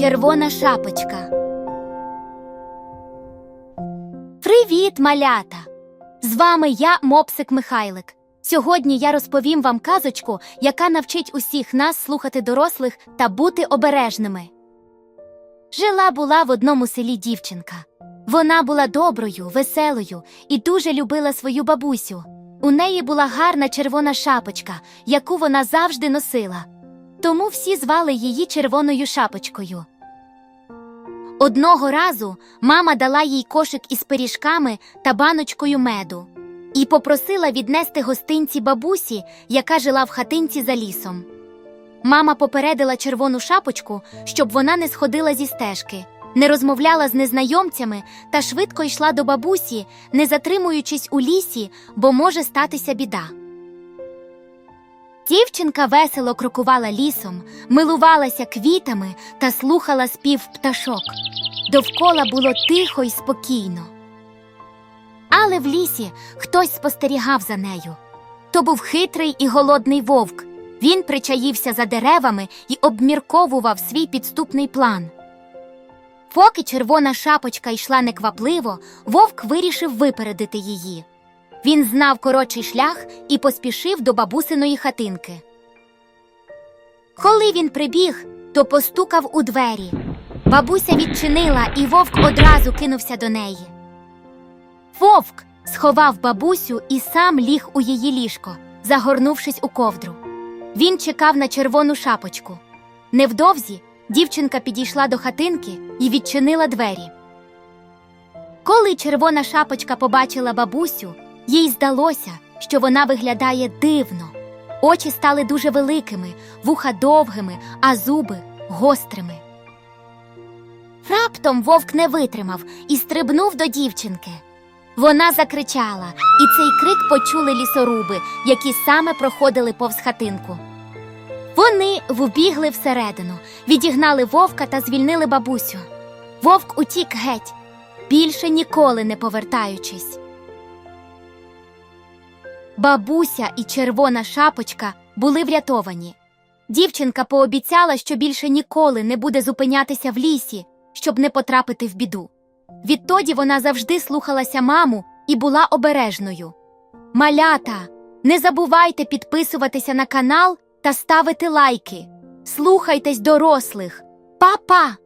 Червона шапочка. Привіт, малята! З вами я, Мопсик Михайлик. Сьогодні я розповім вам казочку, яка навчить усіх нас слухати дорослих та бути обережними. Жила була в одному селі дівчинка. Вона була доброю, веселою і дуже любила свою бабусю. У неї була гарна червона шапочка, яку вона завжди носила. Тому всі звали її червоною шапочкою. Одного разу мама дала їй кошик із пиріжками та баночкою меду і попросила віднести гостинці бабусі, яка жила в хатинці за лісом. Мама попередила червону шапочку, щоб вона не сходила зі стежки, не розмовляла з незнайомцями та швидко йшла до бабусі, не затримуючись у лісі, бо може статися біда. Дівчинка весело крокувала лісом, милувалася квітами та слухала спів пташок. Довкола було тихо й спокійно. Але в лісі хтось спостерігав за нею. То був хитрий і голодний вовк. Він причаївся за деревами і обмірковував свій підступний план. Поки червона шапочка йшла неквапливо, вовк вирішив випередити її. Він знав коротший шлях і поспішив до бабусиної хатинки. Коли він прибіг, то постукав у двері. Бабуся відчинила, і вовк одразу кинувся до неї. Вовк сховав бабусю і сам ліг у її ліжко, загорнувшись у ковдру. Він чекав на червону шапочку. Невдовзі дівчинка підійшла до хатинки і відчинила двері. Коли червона шапочка побачила бабусю, їй здалося, що вона виглядає дивно. Очі стали дуже великими, вуха довгими, а зуби гострими. Раптом вовк не витримав і стрибнув до дівчинки. Вона закричала, і цей крик почули лісоруби, які саме проходили повз хатинку. Вони вбігли всередину, відігнали вовка та звільнили бабусю. Вовк утік геть, більше ніколи не повертаючись. Бабуся і червона шапочка були врятовані. Дівчинка пообіцяла, що більше ніколи не буде зупинятися в лісі, щоб не потрапити в біду. Відтоді вона завжди слухалася маму і була обережною. Малята, не забувайте підписуватися на канал та ставити лайки. Слухайтесь дорослих. Па-па!